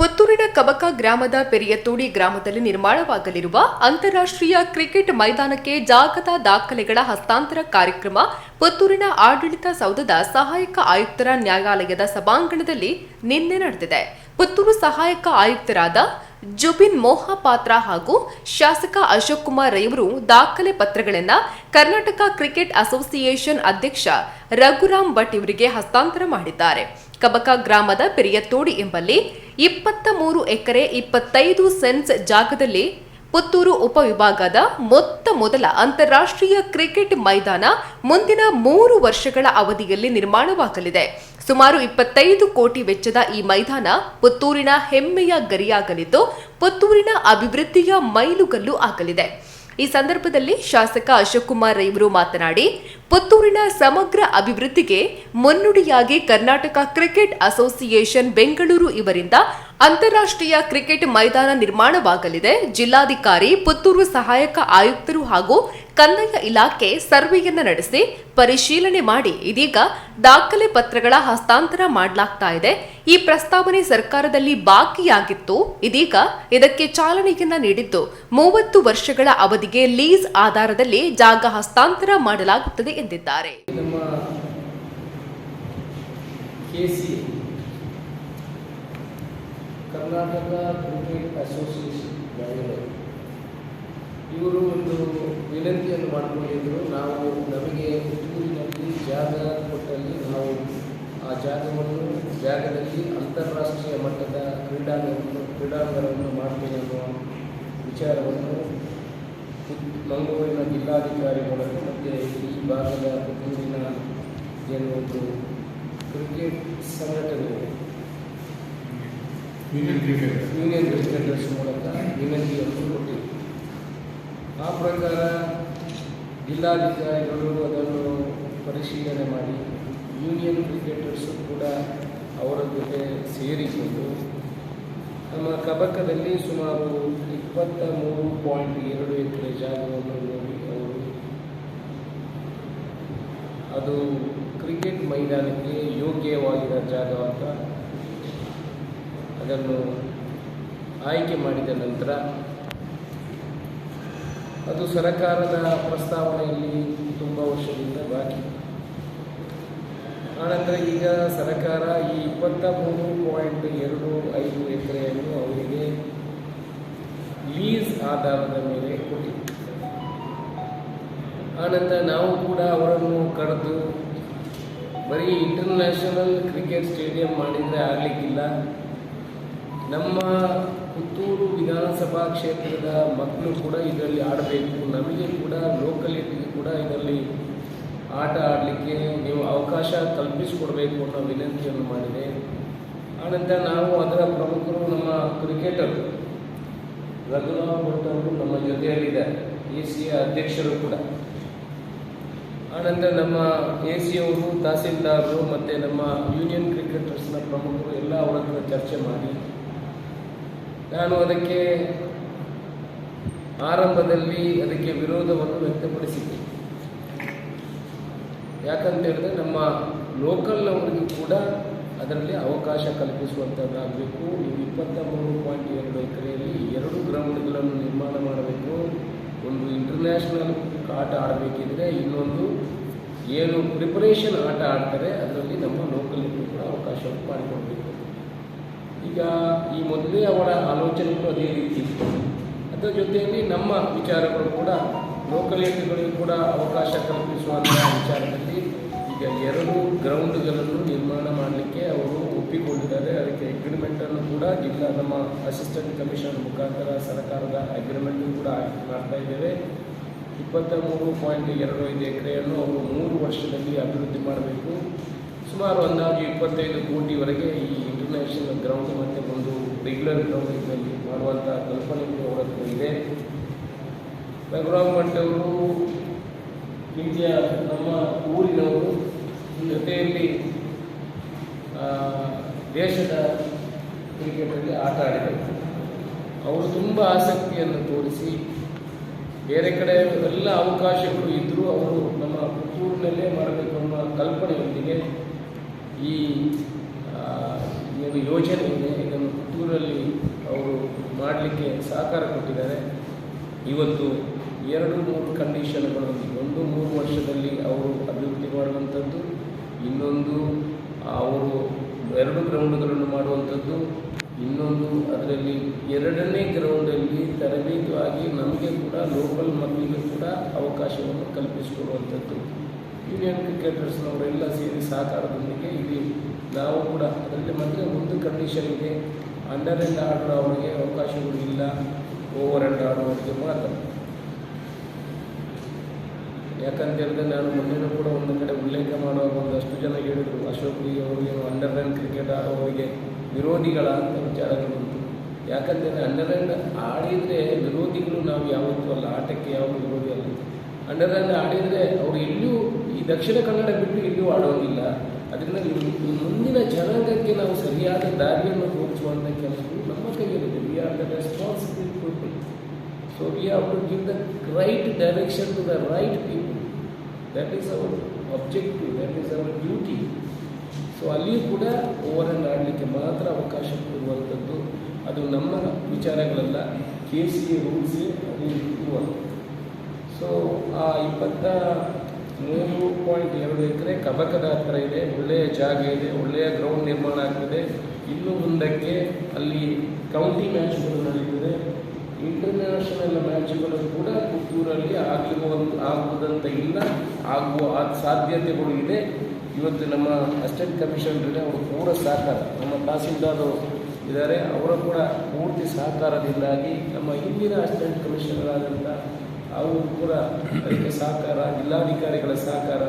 ಪುತ್ತೂರಿನ ಕಬಕ ಗ್ರಾಮದ ಪೆರಿಯತೋಡಿ ಗ್ರಾಮದಲ್ಲಿ ನಿರ್ಮಾಣವಾಗಲಿರುವ ಅಂತಾರಾಷ್ಟ್ರೀಯ ಕ್ರಿಕೆಟ್ ಮೈದಾನಕ್ಕೆ ಜಾಗದ ದಾಖಲೆಗಳ ಹಸ್ತಾಂತರ ಕಾರ್ಯಕ್ರಮ ಪುತ್ತೂರಿನ ಆಡಳಿತ ಸೌಧದ ಸಹಾಯಕ ಆಯುಕ್ತರ ನ್ಯಾಯಾಲಯದ ಸಭಾಂಗಣದಲ್ಲಿ ನಿನ್ನೆ ನಡೆದಿದೆ. ಪುತ್ತೂರು ಸಹಾಯಕ ಆಯುಕ್ತರಾದ ಜುಬಿನ್ ಮೋಹಪಾತ್ರ ಹಾಗೂ ಶಾಸಕ ಅಶೋಕ್ ಕುಮಾರ್ ರೈವರು ದಾಖಲೆ ಪತ್ರಗಳನ್ನು ಕರ್ನಾಟಕ ಕ್ರಿಕೆಟ್ ಅಸೋಸಿಯೇಷನ್ ಅಧ್ಯಕ್ಷ ರಘುರಾಮ್ ಭಟ್ ಇವರಿಗೆ ಹಸ್ತಾಂತರ ಮಾಡಿದ್ದಾರೆ. ಕಬಕ ಗ್ರಾಮದ ಪೆರಿಯತೋಡಿ ಎಂಬಲ್ಲಿ ಇಪ್ಪತ್ತ ಮೂರು ಎಕರೆ ಇಪ್ಪತ್ತೈದು ಸೆನ್ಸ್ ಜಾಗದಲ್ಲಿ ಪುತ್ತೂರು ಉಪವಿಭಾಗದ ಮೊತ್ತ ಮೊದಲ ಅಂತಾರಾಷ್ಟ್ರೀಯ ಕ್ರಿಕೆಟ್ ಮೈದಾನ ಮುಂದಿನ ಮೂರು ವರ್ಷಗಳ ಅವಧಿಯಲ್ಲಿ ನಿರ್ಮಾಣವಾಗಲಿದೆ. ಸುಮಾರು ಇಪ್ಪತ್ತೈದು ಕೋಟಿ ವೆಚ್ಚದ ಈ ಮೈದಾನ ಪುತ್ತೂರಿನ ಹೆಮ್ಮೆಯ ಗರಿಯಾಗಲಿದ್ದು, ಪುತ್ತೂರಿನ ಅಭಿವೃದ್ಧಿಯ ಮೈಲುಗಲ್ಲು ಆಗಲಿದೆ. ಈ ಸಂದರ್ಭದಲ್ಲಿ ಶಾಸಕ ಅಶೋಕ್ ಕುಮಾರ್ ರೈವರು ಮಾತನಾಡಿ ಪುತ್ತೂರಿನ ಸಮಗ್ರ ಅಭಿವೃದ್ಧಿಗೆ ಮುನ್ನುಡಿಯಾಗಿ ಕರ್ನಾಟಕ ಕ್ರಿಕೆಟ್ ಅಸೋಸಿಯೇಷನ್ ಬೆಂಗಳೂರು ಇವರಿಂದ ಅಂತಾರಾಷ್ಟ್ರೀಯ ಕ್ರಿಕೆಟ್ ಮೈದಾನ ನಿರ್ಮಾಣವಾಗಲಿದೆ. ಜಿಲ್ಲಾಧಿಕಾರಿ, ಪುತ್ತೂರು ಸಹಾಯಕ ಆಯುಕ್ತರು ಹಾಗೂ ಕಂದಾಯ ಇಲಾಖೆ ಸರ್ವೆಯನ್ನು ನಡೆಸಿ ಪರಿಶೀಲನೆ ಮಾಡಿ. ಇದೀಗ ದಾಖಲೆ ಪತ್ರಗಳ ಹಸ್ತಾಂತರ ಮಾಡಲಾಗ್ತಾ ಇದೆ. ಈ ಪ್ರಸ್ತಾವನೆ ಸರ್ಕಾರದಲ್ಲಿ ಬಾಕಿಯಾಗಿತ್ತು. ಇದೀಗ ಇದಕ್ಕೆ ಚಾಲನೆಯನ್ನ ನೀಡಿದ್ದು, ಮೂವತ್ತು ವರ್ಷಗಳ ಅವಧಿಗೆ ಲೀಸ್ ಆಧಾರದಲ್ಲಿ ಜಾಗ ಹಸ್ತಾಂತರ ಮಾಡಲಾಗುತ್ತದೆ ಎಂದಿದ್ದಾರೆ. Karnataka cricket association Bengaluru. ಇವರು ಒಂದು ವಿನಂತಿಯನ್ನು ಮಾಡಿಕೊಂಡಿದ್ದರು ನಾವು ನಮಗೆ ಪುತ್ತೂರಿನಲ್ಲಿ ಜಾಗ ಕೊಟ್ಟಲ್ಲಿ ನಾವು ಆ ಜಾಗವನ್ನು, ಜಾಗದಲ್ಲಿ ಅಂತಾರಾಷ್ಟ್ರೀಯ ಮಟ್ಟದ ಕ್ರೀಡಾಂಗಣವನ್ನು ಕ್ರೀಡಾಂಗಣವನ್ನು ಮಾಡ್ತೇವೆ ಅನ್ನುವ ವಿಚಾರವನ್ನು ಮಂಗಳೂರಿನ ಜಿಲ್ಲಾಧಿಕಾರಿ ಮೂಲಕ ಮತ್ತು ಈ ಭಾಗದ ಪುತ್ತೂರಿನ ಏನು ಒಂದು ಕ್ರಿಕೆಟ್ ಸಂಘಟನೆ ಯೂನಿಯನ್ ಕ್ರಿಕೆಟ್ ಯೂನಿಯನ್ ಕ್ರಿಕೆಟರ್ಸ್ ಮೂಲಕ ವಿನಂತಿಯನ್ನು ಕೊಟ್ಟಿದೆ ಆ ಪ್ರಕಾರ ಜಿಲ್ಲಾಧಿಕಾರಿಗಳು ಅದನ್ನು ಪರಿಶೀಲನೆ ಮಾಡಿ ಯೂನಿಯನ್ ಕ್ರಿಕೆಟರ್ಸು ಕೂಡ ಅವರ ಜೊತೆ ಸೇರಿಕೊಂಡು ನಮ್ಮ ಕಬಕದಲ್ಲಿ ಸುಮಾರು ಇಪ್ಪತ್ತ ಮೂರು ಪಾಯಿಂಟ್ ಎರಡು ಎಕರೆ ಜಾಗವನ್ನು ನೋಡಿ ಅವರು ಅದು ಕ್ರಿಕೆಟ್ ಮೈದಾನಕ್ಕೆ ಯೋಗ್ಯವಾಗಿರೋ ಜಾಗ ಅಂತ ಅದನ್ನು ಆಯ್ಕೆ ಮಾಡಿದ ನಂತರ ಅದು ಸರಕಾರದ ಪ್ರಸ್ತಾವನೆಯಲ್ಲಿ ತುಂಬ ವರ್ಷದಿಂದ ಬಾಕಿ. ಆನಂತರ ಈಗ ಸರಕಾರ ಈ ಇಪ್ಪತ್ತ ಮೂರು ಪಾಯಿಂಟ್ ಎರಡು ಐದು ಎಕರೆಯನ್ನು ಅವರಿಗೆ ಲೀಸ್ ಆಧಾರದ ಮೇಲೆ ಕೊಟ್ಟಿದೆ. ಆನಂತರ ನಾವು ಕೂಡ ಅವರನ್ನು ಕರೆದು ಬರೀ ಇಂಟರ್ನ್ಯಾಷನಲ್ ಕ್ರಿಕೆಟ್ ಸ್ಟೇಡಿಯಂ ಮಾಡಿದರೆ ಆಗಲಿಕ್ಕಿಲ್ಲ. ನಮ್ಮ ಪುತ್ತೂರು ವಿಧಾನಸಭಾ ಕ್ಷೇತ್ರದ ಮಕ್ಕಳು ಕೂಡ ಇದರಲ್ಲಿ ಆಡಬೇಕು. ನಮಗೆ ಕೂಡ ಲೋಕಲಿಟಿಗೆ ಕೂಡ ಇದರಲ್ಲಿ ಆಟ ಆಡಲಿಕ್ಕೆ ನೀವು ಅವಕಾಶ ಕಲ್ಪಿಸಿಕೊಡಬೇಕು ಅನ್ನೋ ವಿನಂತಿಯನ್ನು ಮಾಡಿದೆ. ಆನಂತರ ನಾವು ಅದರ ಪ್ರಮುಖರು ನಮ್ಮ ಕ್ರಿಕೆಟರ್. ರಘುನಾಥ್ ಭಟ್ ಅವರು ನಮ್ಮ ಜೊತೆಯಲ್ಲಿದ್ದಾರೆ. ಎ ಸಿ ಅಧ್ಯಕ್ಷರು ಕೂಡ. ಆನಂತರ ನಮ್ಮ ಎ ಸಿ ಅವರು ತಹಸೀಲ್ದಾರರು ಮತ್ತು ನಮ್ಮ ಯೂನಿಯನ್ ಕ್ರಿಕೆಟರ್ಸ್ನ ಪ್ರಮುಖರು ಎಲ್ಲ ಅವರ ಚರ್ಚೆ ಮಾಡಿ. ನಾನು ಅದಕ್ಕೆ ಆರಂಭದಲ್ಲಿ ಅದಕ್ಕೆ ವಿರೋಧವನ್ನು ವ್ಯಕ್ತಪಡಿಸಿದ್ದೆ. ಯಾಕಂತ ಹೇಳಿದ್ರೆ ನಮ್ಮ ಲೋಕಲ್ ಅವರಿಗೂ ಕೂಡ ಅದರಲ್ಲಿ ಅವಕಾಶ ಕಲ್ಪಿಸುವಂಥದ್ದಾಗಬೇಕು ನೀವು ಇಪ್ಪತ್ತ ಮೂರು ಪಾಯಿಂಟ್ ಎರಡು ಎಕರೆಯಲ್ಲಿ ಎರಡು ಗ್ರೌಂಡ್ಗಳನ್ನು ನಿರ್ಮಾಣ ಮಾಡಬೇಕು. ಒಂದು ಇಂಟರ್ನ್ಯಾಷನಲ್ ಆಟ ಆಡಬೇಕಿದ್ರೆ ಇನ್ನೊಂದು ಏನು ಪ್ರಿಪರೇಷನ್ ಆಟ ಆಡ್ತಾರೆ, ಅದರಲ್ಲಿ ನಮ್ಮ ಲೋಕಲ್ ಕೂಡ ಅವಕಾಶವನ್ನು ಮಾಡಿಕೊಡ್ಬೇಕು ಈಗ ಈ ಮೊದಲೇ ಅವರ ಆಲೋಚನೆಗಳು ಅದೇ ರೀತಿ ಇತ್ತು. ಅದರ ಜೊತೆಯಲ್ಲಿ ನಮ್ಮ ವಿಚಾರಗಳು ಕೂಡ ಲೋಕಲಿಟಿಗಳಿಗೂ ಕೂಡ ಅವಕಾಶ ಕಲ್ಪಿಸುವಂಥ ವಿಚಾರದಲ್ಲಿ ಈಗ ಎರಡು ಗ್ರೌಂಡ್ಗಳನ್ನು ನಿರ್ಮಾಣ ಮಾಡಲಿಕ್ಕೆ ಅವರು ಒಪ್ಪಿಕೊಂಡಿದ್ದಾರೆ. ಅದಕ್ಕೆ ಅಗ್ರಿಮೆಂಟನ್ನು ಕೂಡ ಜಿಲ್ಲಾ ನಮ್ಮ ಅಸಿಸ್ಟೆಂಟ್ ಕಮಿಷನರ್ ಮುಖಾಂತರ ಸರ್ಕಾರದ ಅಗ್ರಿಮೆಂಟ್ ಕೂಡ ಮಾಡ್ತಾ ಇದ್ದೇವೆ. ಇಪ್ಪತ್ತ ಮೂರು ಪಾಯಿಂಟ್ ಎರಡು ಐದು ಎಕರೆಯನ್ನು ಅವರು ಮೂರು ವರ್ಷದಲ್ಲಿ ಅಭಿವೃದ್ಧಿ ಮಾಡಬೇಕು. ಸುಮಾರು ಅಂದಾಜು ಇಪ್ಪತ್ತೈದು ಕೋಟಿವರೆಗೆ ಈ ಇಂಟರ್ನ್ಯಾಷನಲ್ ಗ್ರೌಂಡ್ ಮತ್ತು ಒಂದು ರೆಗ್ಯುಲರ್ ಗ್ರೌಂಡ್ನಲ್ಲಿ ಮಾಡುವಂಥ ಕಲ್ಪನೆ ಅವರತ್ರ ಇದೆ. ರಘುರಾಮ್ ಭಟ್ ಅವರು ಇಲ್ಲಿಯ ನಮ್ಮ ಊರಿನವರು ಜೊತೆಯಲ್ಲಿ ದೇಶದ ಕ್ರಿಕೆಟಲ್ಲಿ ಆಟ ಆಡಿದರು. ಅವರು ತುಂಬ ಆಸಕ್ತಿಯನ್ನು ತೋರಿಸಿ, ಬೇರೆ ಕಡೆ ಎಲ್ಲ ಅವಕಾಶಗಳು ಇದ್ದರೂ ಅವರು ನಮ್ಮ ಪುತ್ತೂರಿನಲ್ಲೇ ಮಾಡಬೇಕು ಅನ್ನೋ ಕಲ್ಪನೆಯೊಂದಿಗೆ ಈ ಏನು ಯೋಜನೆ ಇದೆ ಇದನ್ನು ಪುತ್ತೂರಲ್ಲಿ ಮಾಡಲಿಕ್ಕೆ ಸಹಕಾರ ಕೊಟ್ಟಿದ್ದಾರೆ. ಇವತ್ತು ಎರಡು ಮೂರು ಕಂಡೀಷನ್ಗಳು ಒಂದು ಮೂರು ವರ್ಷದಲ್ಲಿ ಅವರು ಅಭಿವೃದ್ಧಿ ಮಾಡುವಂಥದ್ದು, ಇನ್ನೊಂದು ಅವರು ಎರಡು ಗ್ರೌಂಡ್ಗಳನ್ನು ಮಾಡುವಂಥದ್ದು, ಇನ್ನೊಂದು ಅದರಲ್ಲಿ ಎರಡನೇ ಗ್ರೌಂಡಲ್ಲಿ ತರಬೇತುವಾಗಿ ನಮಗೆ ಕೂಡ ಲೋಕಲ್ ಮಕ್ಕಳಿಗೆ ಕೂಡ ಅವಕಾಶವನ್ನು ಕಲ್ಪಿಸಿಕೊಡುವಂಥದ್ದು. ಯೂನಿಯನ್ ಕ್ರಿಕೆಟರ್ಸ್ನವರೆಲ್ಲ ಸೇರಿ ಸಹಕಾರದೊಂದಿಗೆ ಇಲ್ಲಿ ನಾವು ಕೂಡ ಅದರಲ್ಲಿ ಮಾತ್ರ ಒಂದು ಕಂಡೀಷನ್ ಇದೆ. ಅಂಡರ್ ಎಂಡ್ ಆರ್ಡರ್ ಅವರಿಗೆ ಅವಕಾಶಗಳು ಇಲ್ಲ. ಓವರ್ ಎಂಡ್ ಆಡುವವರಿಗೆ ಮಾತ್ರ. ಯಾಕಂತ ಹೇಳಿದ್ರೆ ನಾನು ಮೊನ್ನೆನೂ ಕೂಡ ಒಂದು ಕಡೆ ಉಲ್ಲೇಖ ಮಾಡುವಾಗ ಒಂದಷ್ಟು ಜನ ಹೇಳಿದರು, ಅಶೋಕ್ ಡಿ ಅವರಿಗೆ ಅಂಡರ್ ರನ್ ಕ್ರಿಕೆಟ್ ಆಡೋವರಿಗೆ ವಿರೋಧಿಗಳ ಅಂತ ವಿಚಾರಗಳು ಉಂಟು ಯಾಕಂತಂದರೆ ಅಂಡರ್ ರನ್ ಆಡಿದರೆ ವಿರೋಧಿಗಳು ನಾವು ಯಾವತ್ತೂ ಅಲ್ಲ, ಆಟಕ್ಕೆ ಯಾವ ವಿರೋಧಿ ಅಲ್ಲ. ಅಂಡರ್ ರನ್ ಆಡಿದರೆ ಅವರು ಎಲ್ಲೂ ಈ ದಕ್ಷಿಣ ಕನ್ನಡ ಬಿಟ್ಟು ಎಲ್ಲೂ ಆಡೋದಿಲ್ಲ. ಅದರಿಂದ ಮುಂದಿನ ಜನಾಂಗಕ್ಕೆ ನಾವು ಸರಿಯಾದ ದಾರಿಯನ್ನು ತೋರಿಸುವಂಥ ಕೆಲಸಗಳು ನಮ್ಮ ಕೈಯಲ್ಲಿದೆ. We are the responsible people so we have to give the right direction to the right people that is our objective that is our duty so ಅಲ್ಲಿಯೂ ಕೂಡ ಓವರ್ ಆಡಲಿಕ್ಕೆ ಮಾತ್ರ ಅವಕಾಶ ಕೊಡುವಂಥದ್ದು ಅದು ನಮ್ಮ ವಿಚಾರಗಳಲ್ಲ. ಕೆ ಸಿ ರೂಲ್ಸೇ ಅದು ಇರುವಂಥದ್ದು ಸೊ ಆ ಇಪ್ಪತ್ತ ಮೂರು ಪಾಯಿಂಟ್ ಎರಡು ಎಕರೆ ಕಬಕದ ಹತ್ರ ಇದೆ. ಒಳ್ಳೆಯ ಜಾಗ ಇದೆ, ಒಳ್ಳೆಯ ಗ್ರೌಂಡ್ ನಿರ್ಮಾಣ ಆಗ್ತದೆ. ಇನ್ನು ಮುಂದಕ್ಕೆ ಅಲ್ಲಿ ಕೌಂಟಿ ಮ್ಯಾಚ್ಗಳು ನಡೆಯುತ್ತಿದೆ ಇಂಟರ್ನ್ಯಾಷನಲ್ ಮ್ಯಾಚ್ಗಳು ಕೂಡ ಪುತ್ತೂರಲ್ಲಿ ಆಗಿರುವ, ಆಗುವುದಂತ ಇಲ್ಲ. ಆಗುವ ಸಾಧ್ಯತೆಗಳು ಇದೆ. ಇವತ್ತು ನಮ್ಮ ಅಸಿಸ್ಟೆಂಟ್ ಕಮಿಷನರ್ ಅವರು ಪೂರ ಸಹಕಾರ, ನಮ್ಮ ತಹಸೀಲ್ದಾರ್ ಇದ್ದಾರೆ. ಅವರ ಕೂಡ ಪೂರ್ತಿ ಸಹಕಾರದಿಂದಾಗಿ ನಮ್ಮ ಹಿಂದಿನ ಅಸಿಸ್ಟೆಂಟ್ ಕಮಿಷನರ್ ಆದಂಥ ಅವರು ಕೂಡ ಅದಕ್ಕೆ ಸಹಕಾರ, ಜಿಲ್ಲಾಧಿಕಾರಿಗಳ ಸಹಕಾರ,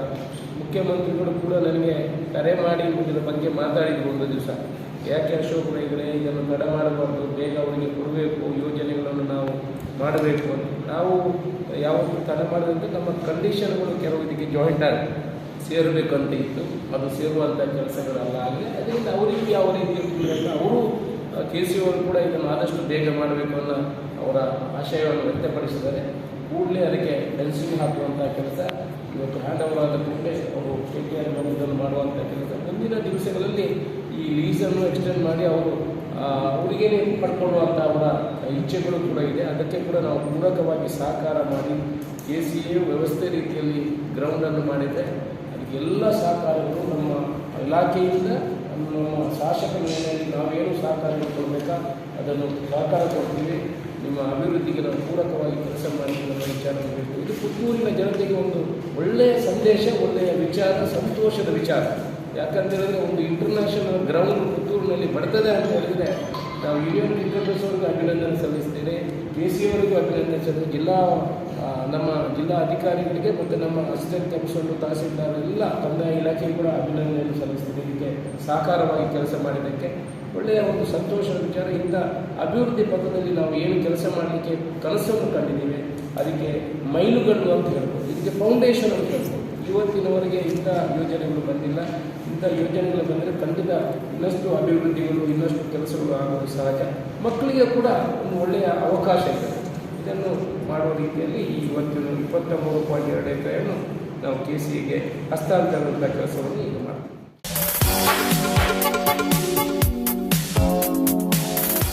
ಮುಖ್ಯಮಂತ್ರಿಗಳು ಕೂಡ ನನಗೆ ಕರೆ ಮಾಡಿ ಇದರ ಬಗ್ಗೆ ಮಾತಾಡಿದ್ರು ಒಂದು ದಿವಸ. ಯಾಕೆ ಅಶೋಕ್ ರೈಗಳೇ ಇದನ್ನು ತಡ ಮಾಡಬಾರ್ದು, ಬೇಗ ಅವರಿಗೆ ಕೊಡಬೇಕು, ಯೋಜನೆಗಳನ್ನು ನಾವು ಮಾಡಬೇಕು ಅಂತ. ನಾವು ಯಾವತ್ತೂ ತಡ ಮಾಡದಂತೆ ನಮ್ಮ ಕಂಡೀಷನ್ಗಳು ಕೆಲವು ಇದಕ್ಕೆ ಜಾಯಿಂಟ್ ಆಗಿ ಅಂತ ಇತ್ತು. ಅದು ಸೇರುವಂಥ ಕೆಲಸಗಳಲ್ಲ. ಆಗಲಿ ಅದರಿಂದ ಅವರಿಗೆ ಯಾವ ರೀತಿ ಅವರು ಕೆ ಸಿ ಅವರು ಕೂಡ ಇದನ್ನು ಆದಷ್ಟು ಬೇಗ ಮಾಡಬೇಕು ಅನ್ನೋ ಅವರ ಆಶಯವನ್ನು ವ್ಯಕ್ತಪಡಿಸಿದ್ದಾರೆ. ಕೂಡಲೇ ಅದಕ್ಕೆ ಫೆನ್ಸಿಂಗ್ ಹಾಕುವಂಥ ಕೆಲಸ. ಇವತ್ತು ಹ್ಯಾಂಡ್ ಓವರ್ ಆದ ಕೂಡಲೇ ಅವರು ಕೆ ಟಿ ಆರ್ ಮಾಡುವಂಥ ಕೆಲಸ. ಮುಂದಿನ ದಿವಸಗಳಲ್ಲಿ ಈ ಲೀಸನ್ನು ಎಕ್ಸ್ಟೆಂಡ್ ಮಾಡಿ ಅವರು ಅವರಿಗೇನೆ ಪಡ್ಕೊಳ್ಳುವಂಥ ಅವರ ಇಚ್ಛೆಗಳು ಕೂಡ ಇದೆ. ಅದಕ್ಕೆ ಕೂಡ ನಾವು ಪೂರಕವಾಗಿ ಸಹಕಾರ ಮಾಡಿ ಕೆ ಸಿ ಎ ವ್ಯವಸ್ಥೆ ರೀತಿಯಲ್ಲಿ ಗ್ರೌಂಡನ್ನು ಮಾಡಿದರೆ ಅದಕ್ಕೆಲ್ಲ ಸಹಕಾರಗಳು ನಮ್ಮ ಇಲಾಖೆಯಿಂದ, ನಮ್ಮ ಶಾಸಕ ಮೇಲೆ ನಾವೇನು ಸಹಕಾರ ಕೊಡಬೇಕಾ, ಅದನ್ನು ಸಹಕಾರ ಕೊಡ್ತೀವಿ. ನಿಮ್ಮ ಅಭಿವೃದ್ಧಿಗೆ ನಾವು ಪೂರಕವಾಗಿ ಕೆಲಸ ಮಾಡಿ ನಮ್ಮ ವಿಚಾರ ಮಾಡಬೇಕು ಇದು ಪುತ್ತೂರಿನ ಜನತೆಗೆ ಒಂದು ಒಳ್ಳೆಯ ಸಂದೇಶ, ಒಳ್ಳೆಯ ವಿಚಾರ, ಸಂತೋಷದ ವಿಚಾರ. ಯಾಕಂತೇಳಿದ್ರೆ ಒಂದು ಇಂಟರ್ನ್ಯಾಷನಲ್ ಗ್ರೌಂಡ್ ಪುತ್ತೂರಿನಲ್ಲಿ ಬರ್ತದೆ ಅಂತ ಹೇಳಿದರೆ ನಾವು ಯೂನಿಯನ್ ಕ್ರಿಕೆಟರ್ಸ್ ಅವರಿಗೂ ಅಭಿನಂದನೆ ಸಲ್ಲಿಸ್ತೇನೆ. ಕೆ ಸಿ ಅವರಿಗೂ ಅಭಿನಂದನೆ ಸಲ್ಲಿಸ್ತೇನೆ. ಜಿಲ್ಲಾ ನಮ್ಮ ಜಿಲ್ಲಾ ಅಧಿಕಾರಿಗಳಿಗೆ ಮತ್ತು ನಮ್ಮ ಅಸಿಸ್ಟೆಂಟ್ ಕಮಿಷನರು, ತಹಸೀಲ್ದಾರ್ ಎಲ್ಲ ಕಂದಾಯ ಇಲಾಖೆಗೆ ಕೂಡ ಅಭಿನಂದನೆಯನ್ನು ಸಲ್ಲಿಸ್ತೇನೆ. ಇದಕ್ಕೆ ಸಾಕಾರವಾಗಿ ಕೆಲಸ ಮಾಡಿದ್ದಕ್ಕೆ. ಒಳ್ಳೆಯ ಒಂದು ಸಂತೋಷದ ವಿಚಾರ. ಇಂಥ ಅಭಿವೃದ್ಧಿ ಪಥದಲ್ಲಿ ನಾವು ಏನು ಕೆಲಸ ಮಾಡಲಿಕ್ಕೆ ಕನಸನ್ನು ಕಂಡಿದ್ದೇವೆ, ಅದಕ್ಕೆ ಮೈಲುಗಲ್ಲು ಅಂತ ಹೇಳ್ಬೋದು. ಇದಕ್ಕೆ ಫೌಂಡೇಶನ್ ಅಂತ ಹೇಳ್ಬೋದು. ಇವತ್ತಿನವರೆಗೆ ಇಂಥ ಯೋಜನೆಗಳು ಬಂದಿಲ್ಲ. ಇಂಥ ಯೋಜನೆಗಳು ಬಂದರೆ ಖಂಡಿತ ಇನ್ನಷ್ಟು ಅಭಿವೃದ್ಧಿಗಳು, ಇನ್ನಷ್ಟು ಕೆಲಸಗಳು ಆಗೋದು ಸಹಜ. ಮಕ್ಕಳಿಗೆ ಕೂಡ ಒಂದು ಒಳ್ಳೆಯ ಅವಕಾಶ ಇದೆ. ಇದನ್ನು ಮಾಡುವ ರೀತಿಯಲ್ಲಿ ಈ ಇವತ್ತಿನ ಇಪ್ಪತ್ತ ಮೂರು ಪಾಯಿಂಟ್ ಎರಡು ಎಕರೆಯನ್ನು ನಾವು ಕೆ ಸಿಗೆ ಹಸ್ತಾಂತರದ ಕೆಲಸವನ್ನು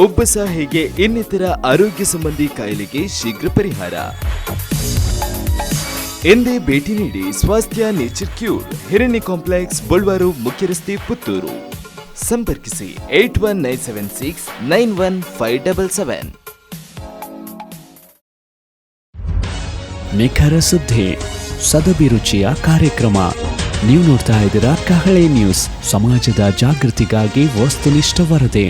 ಉಬ್ಬಸ ಹೀಗೆ ಇನ್ನಿತರ ಆರೋಗ್ಯ ಸಂಬಂಧಿ ಕಾಯಿಲೆಗೆ ಶೀಘ್ರ ಪರಿಹಾರ. ಎಂದೇ ಭೇಟಿ ನೀಡಿ ಸ್ವಾಸ್ಥ್ಯ nature cure, Hiranya complex Bolwar ಮುಖ್ಯ ರಸ್ತೆ ಪುತ್ತೂರು. ಸಂಪರ್ಕಿಸಿ eight one nine seven six nine one five double seven. ನಿಖರ ಸುದ್ದಿ ಸದಭಿರುಚಿಯ ಕಾರ್ಯಕ್ರಮ. ನೀವು ನೋಡ್ತಾ ಇದ್ದೀರಾ ಕಹಳೆ ನ್ಯೂಸ್, ಸಮಾಜದ ಜಾಗೃತಿಗಾಗಿ ವಸ್ತುನಿಷ್ಠ ವರದಿ.